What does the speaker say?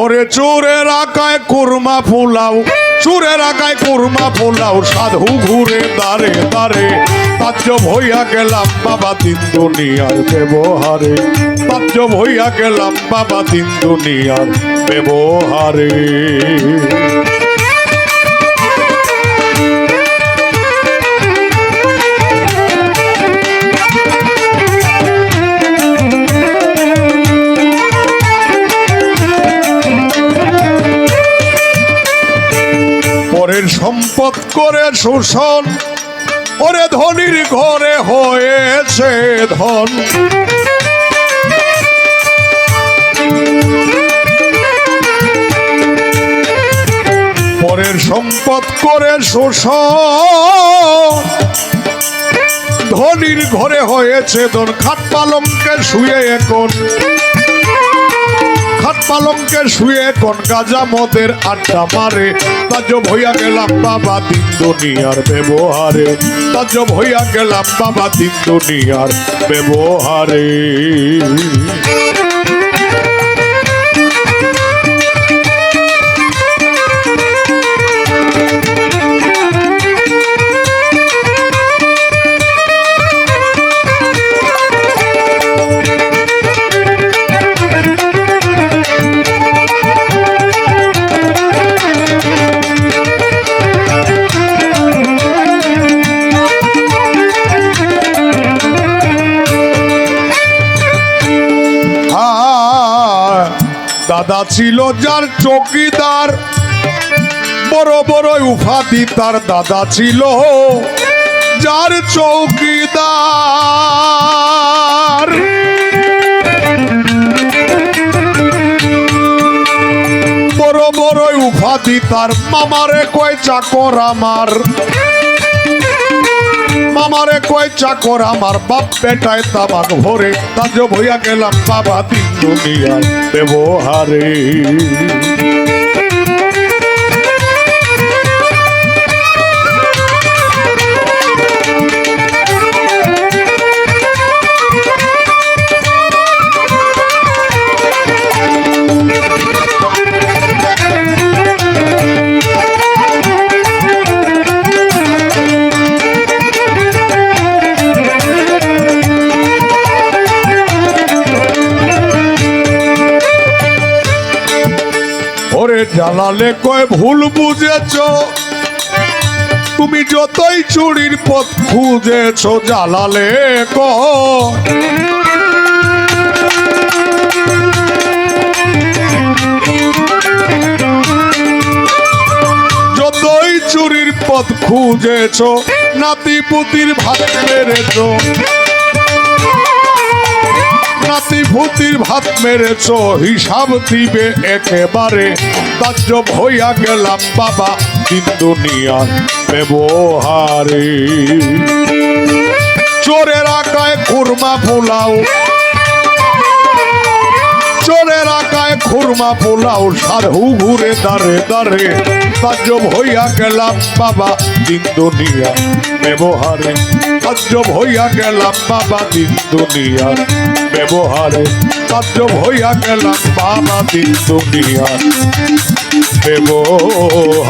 ওরে চোরের আকায় কুরমা ফুলাও, চোরের আকায় কুরমা ফুলাও, সাধু ঘুরে দাঁড়ে দাঁড়ে তাজ্জব হইয়া গেলাম বাবা তিন দুনিয়ার ব্যবহারে। তাজ্জব হইয়া গেলাম বাবা তিন দুনিয়ার ব্যবহারে। করে শোষণ, ওরে ধনির ঘরে হয়েছে ধন। পরের সম্পদ করে শোষণ, ধনির ঘরে হয়েছে ধন। খাট পালঙ্কে শুয়ে এখন। পালঙ্কে শুয়ে কোন গাজা মদের আড্ডা মারে? তাজব হইয়া গেলাম বাবা দিন দুনিয়ার ব্যবহারে। তাজব হইয়া গেলাম বাবা দিন দুনিয়ার ব্যবহারে। দাদা ছিল যার চকিদার। বড় বড় উফাদি তার দাদা ছিল। যার চৌকিদার। বড় বড় উফাদি তার মামারে কয় চাকর আমার। মামারে কয় চাকর আমার বাপ বেটায় তাবাক ভরে। তাজ ভইয়া গেলাম বাবা তিন দুনিয়ার ব্যবহারে জানালে কয় ভুল বুঝেছ? তুমি যতই চুরির পথ খুঁজেছ, জালালে কয়? পথ খুঁজেছ নাতি পুতির ভাত মেরেছ। ভূতির ভাত মেরেছ, হিসাব দিবে একেবারে। তাজ্জব হইয়া গেলাম বাবা কিন্তু দুনিয়ার ব্যবহারে। চোরের আকায় কুরমা পোলাও চোরের আকায় খুরমা পোলাও সাধু ঘুরে দাঁড়ে দাঁড়ে তাজ্জব হইয়া গেলাম বাবা দিন দুনিয়া ব্যবহারে। তাজ্জব হইয়া গেলাম বাবা দিন দুনিয়ার ব্যবহারে। তাজ্জব হইয়া গেলাম বাবা দিন দুনিয়ার ব্যবহারে।